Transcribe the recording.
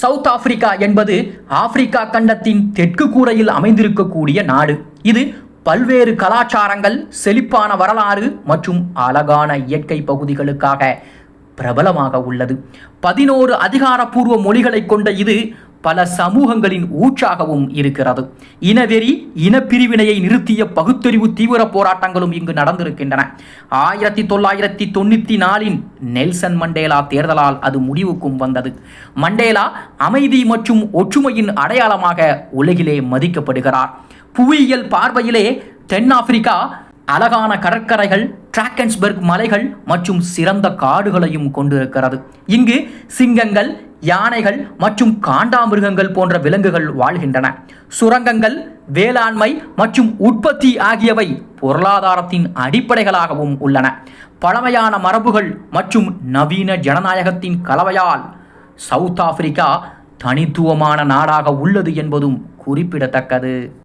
South Africa என்பது Africa கண்டத்தின் தெற்கு கூரையில் அமைந்திருக்கக்கூடிய நாடு. இது பல்வேறு கலாச்சாரங்கள் செழிப்பான வரலாறு மற்றும் அழகான இயற்கை பகுதிகளுக்காக பிரபலமாக உள்ளது. பதினோரு அதிகாரப்பூர்வ மொழிகளை கொண்ட இது பல சமூகங்களின் ஊற்றாகவும் இருக்கிறது. இனவெறி இனப்பிரிவினையை நிறுத்திய பகுத்தறிவு தீவிர போராட்டங்களும் இங்கு நடந்திருக்கின்றன. ஆயிரத்தி தொள்ளாயிரத்தி தொண்ணூற்றி நாலின் நெல்சன் மண்டேலா தேர்தலால் அது முடிவுக்கும் வந்தது. மண்டேலா அமைதி மற்றும் ஒற்றுமையின் அடையாளமாக உலகிலே மதிக்கப்படுகிறார். புவியியல் பார்வையிலே தென்னாப்பிரிக்கா அழகான கடற்கரைகள் டிராக்கன்ஸ்பர்க் மலைகள் மற்றும் சிறந்த காடுகளையும் கொண்டிருக்கிறது. இங்கு சிங்கங்கள் யானைகள் மற்றும் காண்டாமிருகங்கள் போன்ற விலங்குகள் வாழ்கின்றன. சுரங்கங்கள் வேளாண்மை மற்றும் உற்பத்தி ஆகியவை பொருளாதாரத்தின் அடிப்படைகளாகவும் உள்ளன. பழமையான மரபுகள் மற்றும் நவீன ஜனநாயகத்தின் கலவையால் சவுத் ஆப்பிரிக்கா தனித்துவமான நாடாக உள்ளது என்பதும் குறிப்பிடத்தக்கது.